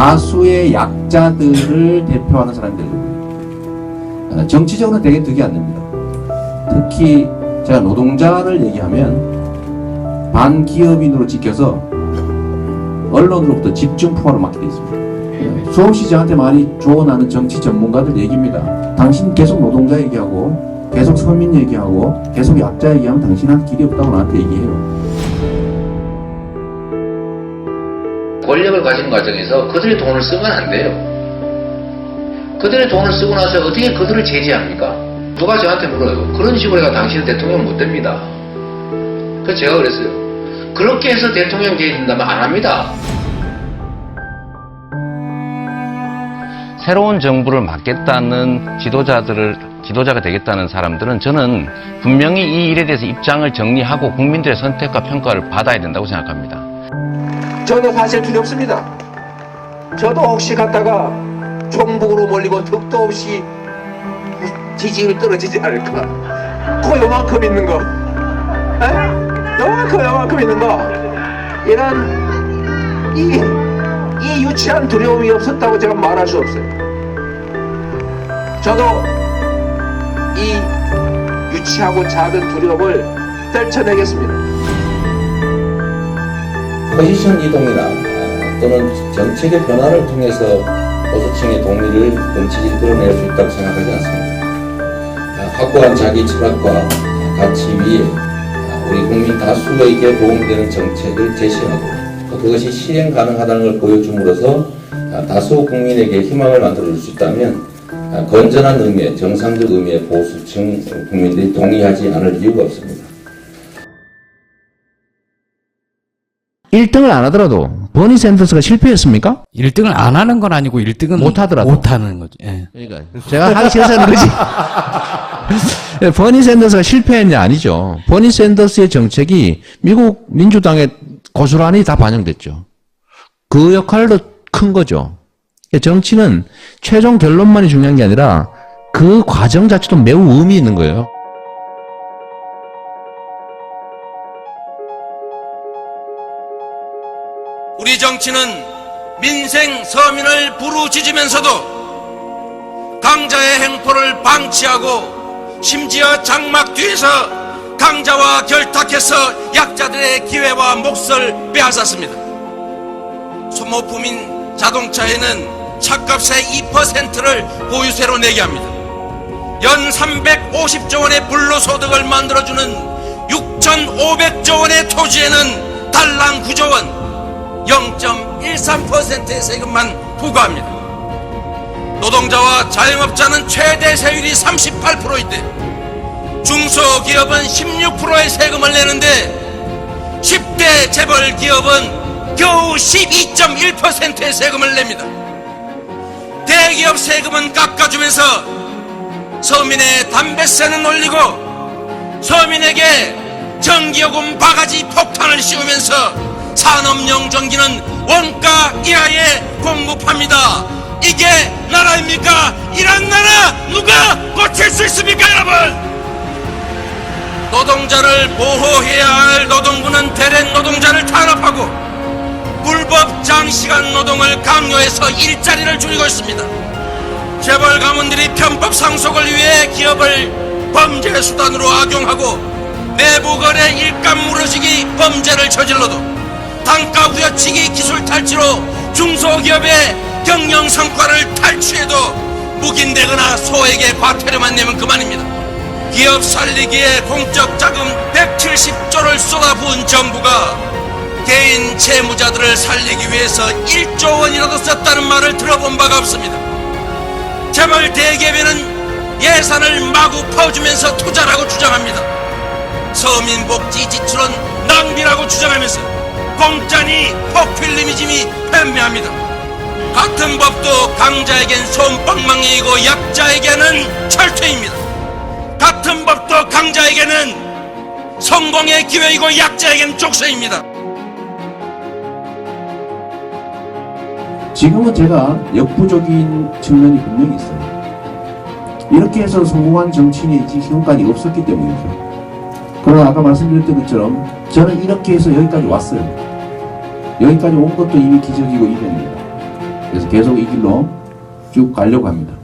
다수의 약자들을 대표하는 사람들이거든요. 어, 정치적으로는 되게 득이 안 됩니다. 특히 제가 노동자를 얘기하면 반기업인으로 찍혀서 언론으로부터 집중 포화를 맞게 돼 있습니다. 수없이 저한테 많이 조언하는 정치 전문가들 얘기입니다. 당신 계속 노동자 얘기하고 계속 서민 얘기하고 계속 약자 얘기하면 당신한테 길이 없다고 나한테 얘기해요. 권력을 가진 과정에서 그들의 돈을 쓰면 안 돼요. 그들의 돈을 쓰고 나서 어떻게 그들을 제재합니까? 누가 저한테 물어요. 그런 식으로 해가 당신은 대통령 못 됩니다. 그래서 제가 그랬어요. 그렇게 해서 대통령 제의된다면 안 합니다. 새로운 정부를 맡겠다는 지도자들을 지도자가 되겠다는 사람들은 저는 분명히 이 일에 대해서 입장을 정리하고 국민들의 선택과 평가를 받아야 된다고 생각합니다. 저도 사실 두렵습니다. 저도 혹시 갔다가 종북으로 몰리고 득도 없이 지지율 떨어지지 않을까. 코 요만큼 있는 거. 에? 요만큼 요만큼 있는 거. 이런 이, 이 유치한 두려움이 없었다고 제가 말할 수 없어요. 저도 이 유치하고 작은 두려움을 떨쳐내겠습니다. 포지션 이동이나 아, 또는 정책의 변화를 통해서 보수층의 동의를 정치질 끌어낼 수 있다고 생각하지 않습니다. 아, 확고한 자기 철학과 가치 위에 아, 우리 국민 다수에게 도움되는 정책을 제시하고 또 그것이 실행 가능하다는 걸 보여줌으로써 아, 다수 국민에게 희망을 만들어줄 수 있다면 아, 건전한 의미의 정상적 의미의 보수층 국민들이 동의하지 않을 이유가 없습니다. 1등을 안 하더라도 버니 샌더스가 실패했습니까? 1등을 안 하는 건 아니고 1등은 못 하더라도. 못 하는 거죠. 예. 그러니까 제가 하기 싫어서 하는 거지. 예, 버니 샌더스가 실패했냐 아니죠. 버니 샌더스의 정책이 미국 민주당에 고스란히 다 반영됐죠. 그 역할도 큰 거죠. 그러니까 정치는 최종 결론만이 중요한 게 아니라 그 과정 자체도 매우 의미 있는 거예요. 우리 정치는 민생 서민을 부르짖으면서도 강자의 행포를 방치하고 심지어 장막 뒤에서 강자와 결탁해서 약자들의 기회와 몫을 빼앗았습니다. 소모품인 자동차에는 차값의 2%를 보유세로 내게 합니다. 연 350조 원의 불로소득을 만들어주는 6,500조 원의 토지에는 달랑 9조 원, 0.13%의 세금만 부과합니다. 노동자와 자영업자는 최대 세율이 38%인데 중소기업은 16%의 세금을 내는데 10대 재벌 기업은 겨우 12.1%의 세금을 냅니다. 대기업 세금은 깎아주면서 서민의 담배세는 올리고 서민에게 전기요금 바가지 폭탄을 씌우면서 산업용 전기는 원가 이하에 공급합니다. 이게 나라입니까? 이런 나라 누가 고칠 수 있습니까, 여러분? 노동자를 보호해야 할 노동부는 대랜 노동자를 탄압하고 불법 장시간 노동을 강요해서 일자리를 줄이고 있습니다. 재벌 가문들이 편법 상속을 위해 기업을 범죄 수단으로 악용하고 내부 거래 일감 무너지기 범죄를 저질러도 단가 후려치기 기술 탈취로 중소기업의 경영 성과를 탈취해도 묵인되거나 소에게 과태료만 내면 그만입니다. 기업 살리기에 공적 자금 170조를 쏟아부은 정부가 개인 채무자들을 살리기 위해서 1조 원이라도 썼다는 말을 들어본 바가 없습니다. 재벌 대기업에는 예산을 마구 퍼주면서 투자라고 주장합니다. 서민 복지 지출은 낭비라고 주장하면서 공짜니 포퓰리즘이 판매합니다. 같은 법도 강자에겐 솜방망이이고 약자에게는 철퇴입니다. 같은 법도 강자에게는 성공의 기회이고 약자에겐 족쇄입니다. 지금은 제가 역부족인 측면이 분명히 있어요. 이렇게 해서 성공한 정치인이 지금까지 없었기 때문이죠. 그러나 아까 말씀드렸던 것처럼 저는 이렇게 해서 여기까지 왔어요. 여기까지 온 것도 이미 기적이고 이변입니다. 그래서 계속 이 길로 쭉 가려고 합니다.